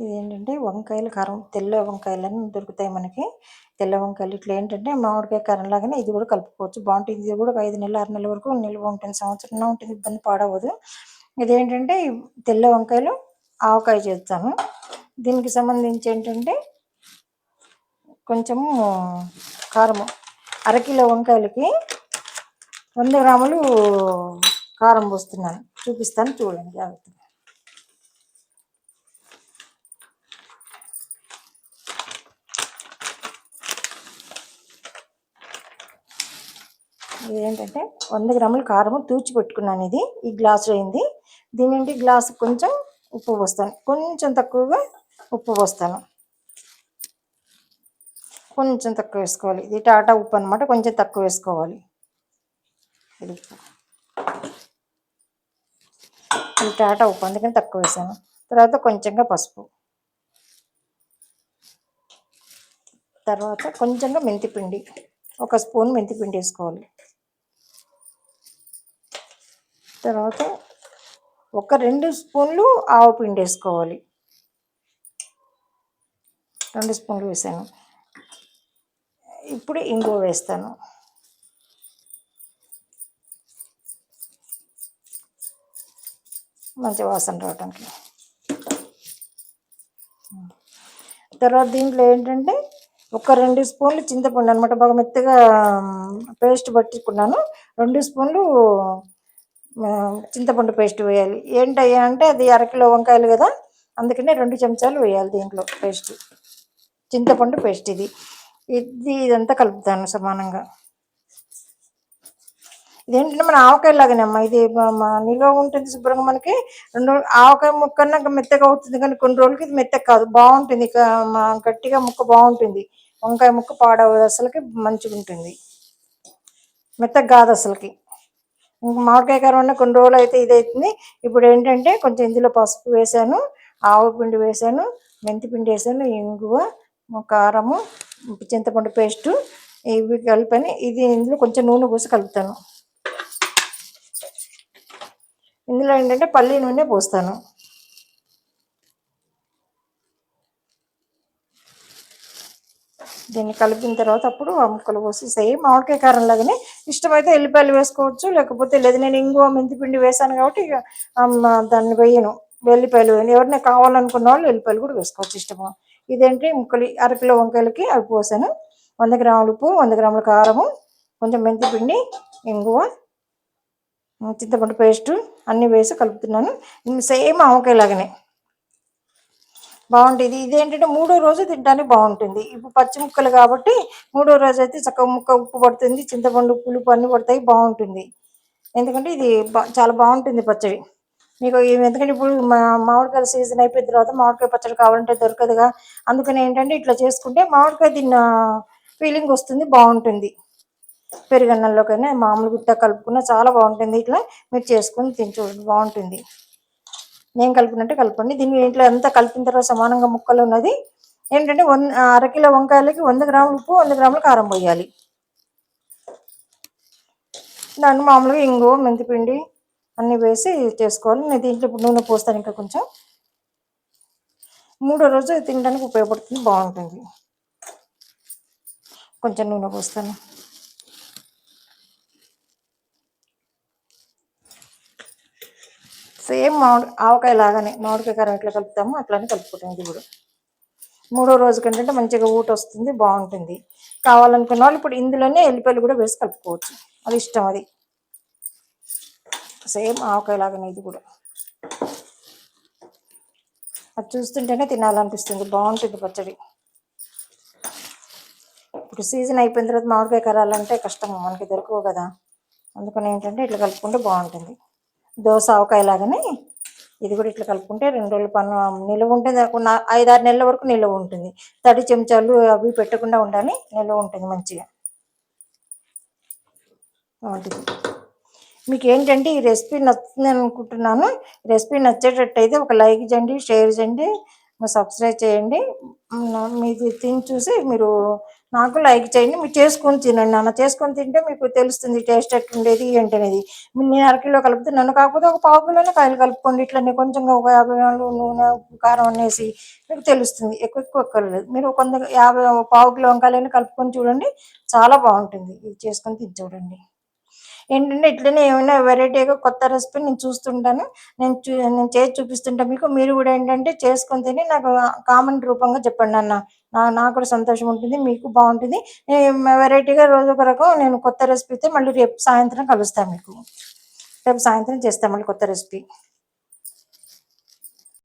ఇది ఏంటంటే వంకాయలు కారం తెల్ల వంకాయలు అన్నీ దొరుకుతాయి మనకి. తెల్ల వంకాయలు ఇట్లా ఏంటంటే మామిడికాయ కారం లాగానే ఇది కూడా కలుపుకోవచ్చు. బాగుంటుంది. ఇది కూడా ఐదు నెలలు ఆరు నెలల వరకు నిల్వ ఉంటుంది. సంవత్సరం ఉంటుంది ఇబ్బంది పాడవదు ఇదేంటంటే తెల్ల వంకాయలు ఆవకాయ చేస్తాను. దీనికి సంబంధించి ఏంటంటే కొంచెము కారము. అరకిలో వంకాయలకి వంద గ్రాములు కారం పోస్తున్నాను. చూపిస్తాను చూడండి. జాగ్రత్తగా. ఏంటంటే వంద గ్రాముల కారము తూచి పెట్టుకున్నాను ఇది. ఈ గ్లాసులో అయింది. దీని నుండి గ్లాసు కొంచెం ఉప్పు పోస్తాను. కొంచెం తక్కువగా ఉప్పు పోస్తాను. కొంచెం తక్కువ వేసుకోవాలి. ఇది టాటా ఉప్పు అనమాట కొంచెం తక్కువ వేసుకోవాలి. ఇది ఇది టాటా ఉప్పు. అందుకని తక్కువ వేసాను. తర్వాత కొంచెంగా పసుపు. తర్వాత కొంచెంగా మెంతిపిండి. ఒక స్పూన్ మెంతిపిండి వేసుకోవాలి. తర్వాత ఒక రెండు స్పూన్లు ఆవు పిండి వేసుకోవాలి. రెండు స్పూన్లు వేసాను. ఇప్పుడు ఇంగువ వేస్తాను. మంచి వాసన రావడానికి తర్వాత దీంట్లో ఏంటంటే ఒక రెండు స్పూన్లు చింతపండు అనమాట. బాగా మెత్తగా పేస్ట్ పట్టుకున్నాను. రెండు స్పూన్లు చింతపండు పేస్ట్ వేయాలి. ఏంటయ్యా అంటే అది అరకిలో వంకాయలు కదా అందుకనే రెండు చెంచాలు వేయాలి దీంట్లో పేస్ట్. చింతపండు పేస్ట్ ఇది. ఇది ఇదంతా కలుపుతాను సమానంగా. ఇదేంటంటే మన ఆవకాయ లాగానే అమ్మ. ఇది నిల్వ ఉంటుంది శుభ్రంగా మనకి. రెండు ఆవకాయ ముక్కన్నా మెత్తగా అవుతుంది కానీ కొన్ని రోజులకి ఇది మెత్తగా కాదు. బాగుంటుంది. గట్టిగా ముక్క బాగుంటుంది. వంకాయ ముక్క పాడవదు అసలుకి మంచిగా ఉంటుంది మెత్తగా కాదు అసలుకి. మామిడికాయ కారం కొన్ని రోజులు అయితే ఇదైతుంది. ఇప్పుడు ఏంటంటే కొంచెం ఇందులో పసుపు వేసాను ఆవు పిండి వేసాను మెంతి పిండి వేసాను ఇంగువ కారము చింతపండు పేస్టు ఇవి కలిపని ఇది ఇందులో కొంచెం నూనె పోసి కలుపుతాను. ఇందులో ఏంటంటే పల్లి నూనె పోస్తాను. దీన్ని కలిపిన తర్వాత అప్పుడు ఆ ముక్కలు పోసి సేమ్ మామిడికాయ కారం లాగానే ఇష్టమైతే ఎల్లిపాయలు వేసుకోవచ్చు లేకపోతే లేదు నేను ఇంగువ మెంతిపిండి వేసాను కాబట్టి ఇక దాన్ని వేయను. వెల్లిపాయలు వేయను. ఎవరినైనా కావాలనుకున్న వాళ్ళు ఎల్లిపాయలు కూడా వేసుకోవచ్చు ఇష్టము. ఇదేంటి? ముక్కలు అరకిలో వంకాయలకి అవి పోసాను. వంద గ్రాముల ఉప్పు వంద గ్రాముల కారము కొంచెం మెంతిపిండి ఇంగువ చింతపండు పేస్టు అన్నీ వేసి కలుపుతున్నాను. సేమ్ ఆవకాయలాగానే బాగుంటుంది. ఇదేంటంటే మూడో రోజు తినడానికి బాగుంటుంది. ఇప్పుడు పచ్చి ముక్కలు కాబట్టి మూడో రోజు అయితే చక్క ముక్క ఉప్పు పడుతుంది చింతపండు పులుపు అన్నీ పడతాయి బాగుంటుంది. ఎందుకంటే ఇది చాలా బాగుంటుంది పచ్చడి. మీకు ఎందుకంటే ఇప్పుడు మామిడికాయల సీజన్ అయిపోయిన తర్వాత మామిడికాయ పచ్చడి కావాలంటే దొరకదుగా. అందుకని ఏంటంటే ఇట్లా చేసుకుంటే మామిడికాయ తిన్న ఫీలింగ్ వస్తుంది బాగుంటుంది. పెరుగన్నంలోకైనా మామూలు గుట్ట కలుపుకున్న చాలా బాగుంటుంది. ఇట్లా మీరు చేసుకుని తిని చూడండి బాగుంటుంది. నేను కలిపినట్టు కలపండి దీన్ని ఇంట్లో అంతా కలిపిన తర్వాత సమానంగా ముక్కలు ఉన్నది. ఏంటంటే వన్ అరకిలో వంకాయలకి వంద గ్రాములు ఉప్పు వంద గ్రాములు కారం పోయాలి. దాన్ని మామూలుగా ఇంగు మెంతిపిండి అన్నీ వేసి చేసుకోవాలి. నేను దీంట్లో ఇప్పుడు నూనె పోస్తాను ఇంకా కొంచెం. మూడో రోజు తినడానికి ఉపయోగపడుతుంది బాగుంటుంది. కొంచెం నూనె పోస్తాను. సేమ్ మామిడి ఆవకాయ లాగానే మామిడికాయ కారం ఎట్లా కలుపుతామో అట్లానే కలుపుకుంటాం ఇది కూడా మూడో రోజు కంటే మంచిగా ఊట వస్తుంది బాగుంటుంది. కావాలనుకున్న వాళ్ళు ఇప్పుడు ఇందులోనే ఎల్లిపాయలు కూడా వేసి కలుపుకోవచ్చు. అది ఇష్టం అది. సేమ్ ఆవకాయ లాగానే ఇది కూడా. అది చూస్తుంటేనే తినాలనిపిస్తుంది బాగుంటుంది పచ్చడి. ఇప్పుడు సీజన్ అయిపోయిన తర్వాత మామిడికాయ కరాలంటే కష్టం మనకి దొరకవు కదా. అందుకని ఏంటంటే ఇట్లా కలుపుకుంటే బాగుంటుంది. దోశ ఆవకాయలాగానే ఇది కూడా ఇట్లా కలుపుకుంటే రెండు రోజులు పన్ను నిల్వ ఉంటుంది ఐదారు నెలల వరకు నిల్వ ఉంటుంది. తడి చెంచాలు అవి పెట్టకుండా ఉండాలి నిల్వ ఉంటుంది మంచిగా. బాగుంటుంది మీకు ఏంటంటే ఈ రెసిపీ నచ్చుతుంది అనుకుంటున్నాను రెసిపీ నచ్చేటట్టయితే ఒక లైక్ చేయండి షేర్ చేయండి. సబ్స్క్రైబ్ చేయండి. మీది తిని చూసి మీరు నాకు లైక్ చేయండి. మీరు చేసుకొని తినండి నాన్న. చేసుకొని తింటే మీకు తెలుస్తుంది టేస్ట్ ఎట్లుండేది ఏంటి అనేది మీరు నేను అరకిలో కలిపితే నన్ను కాకపోతే ఒక పావు కిలోనే కాయలు కలుపుకోండి. ఇట్లనే కొంచెం ఒక యాభై గ్రాములు నూనె కారం అనేసి మీకు తెలుస్తుంది. ఎక్కువ ఎక్కువ ఎక్కర్లేదు. మీరు కొంత యాభై పావు కిలో వంకాయలైనా కలుపుకొని చూడండి. చాలా బాగుంటుంది. ఇది చేసుకొని తిని చూడండి. ఏంటంటే ఇట్లనే ఏమైనా వెరైటీగా కొత్త రెసిపీ నేను చూస్తుంటాను. నేను చూ నేను చేసి చూపిస్తుంటాను మీకు. మీరు కూడా ఏంటంటే చేసుకొని తిని నాకు కామెంట్ రూపంగా చెప్పండి అన్న. నా నాకు కూడా సంతోషం ఉంటుంది మీకు బాగుంటుంది. వెరైటీగా రోజు ఒక రకం నేను కొత్త రెసిపీ అయితే మళ్ళీ రేపు సాయంత్రం కలుస్తాను మీకు. రేపు సాయంత్రం చేస్తాను మళ్ళీ కొత్త రెసిపీ